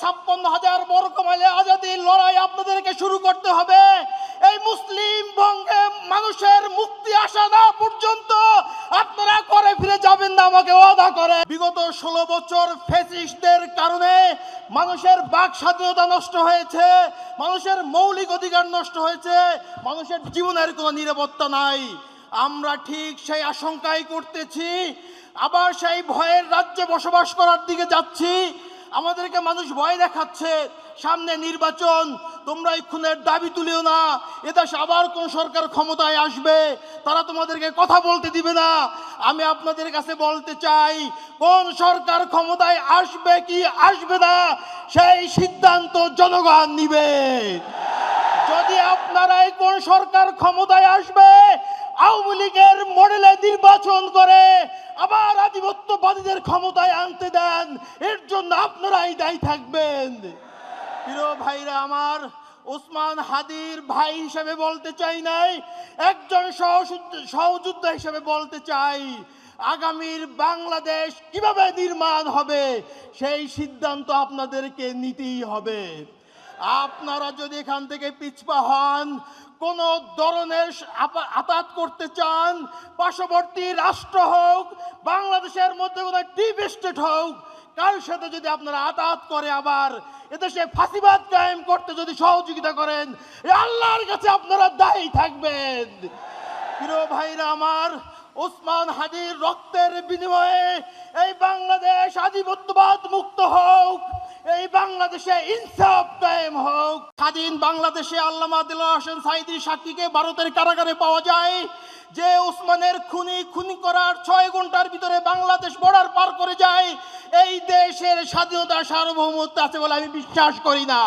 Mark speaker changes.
Speaker 1: ছাপ্পান্ন হাজার বর্গ মাইলে আজাদির লড়াই আপনাদেরকে শুরু করতে হবে। এই মুসলিম বঙ্গে মানুষের মুক্তি আসা না পর্যন্ত আপনারা করে ফিরে যাবেন না, আমাকে ওয়াদা করে বিগত ষোলো বছর ফেসিস্টদের কারণে মানুষের বাক স্বাধীনতা নষ্ট হয়েছে, মানুষের মৌলিক অধিকার নষ্ট হয়েছে, মানুষের জীবনের কোনো নিরাপত্তা নাই। আমরা ঠিক সেই আশঙ্কাই করতেছি, আবার সেই ভয়ের রাজ্যে বসবাস করার দিকে যাচ্ছি। আমাদেরকে মানুষ ভয় দেখাচ্ছে। সামনে নির্বাচন, তোমরা এই খুনের দাবি তুলিও না। এদেশে আবার কোন সরকার ক্ষমতায় আসবে, তারা তোমাদেরকে কথা বলতে দিবে না। আমি আপনাদের কাছে বলতে চাই, কোন সরকার ক্ষমতায় আসবে কি আসবে না, সেই সিদ্ধান্ত জনগণ নিবে। যদি আপনারাই কোন সরকার ক্ষমতায় আসবে আওয়ামী লীগের মডেলে নির্বাচন করে আবার আধিপত্যবাদীদের ক্ষমতায় আনতে দেন, এর জন্য আপনারাই দায়ী থাকবেন। প্রিয় ভাইরা আমার, ওসমান হাদির ভাই হিসেবে বলতে চাই নাই, একজন সহযুদ্ধ- হিসেবে বলতে চাই, আগামীর বাংলাদেশ কীভাবে নির্মাণ হবে, সেই সিদ্ধান্ত আপনাদেরকে নিতেই হবে। আপনারা যদি এখান থেকে পিছপা হন, কোন ধরনের আতাত করতে চান, পার্শ্ববর্তী রাষ্ট্র হোক, বাংলাদেশের মধ্যে কোনো ডিপ স্টেট হোক কার সাথে যদি আপনারা আতাত করে আবার এদেশে ফাঁসিবাদ কায়েম করতে যদি সহযোগিতা করেন আল্লাহর কাছে আপনারা দায়ী থাকবেন। প্রিয় ভাইরা আমার, ওসমান হাজির রক্তের বিনিময়ে এই বাংলাদেশ আধিপত্যবাদ মুক্ত হোক। এই বাংলাদেশে ইনসাফ কায়েম হোক। স্বাধীন বাংলাদেশে আল্লামা দিল হোসেন সাইদির সাক্ষীকে ভারতের কারাগারে পাওয়া যায়। যে উসমানের খুনি খুনি করার ছয় ঘণ্টার ভিতরে বাংলাদেশ বর্ডার পার করে যায়, এই দেশের স্বাধীনতা সার্বভৌমত্ব আছে বলে আমি বিশ্বাস করি না।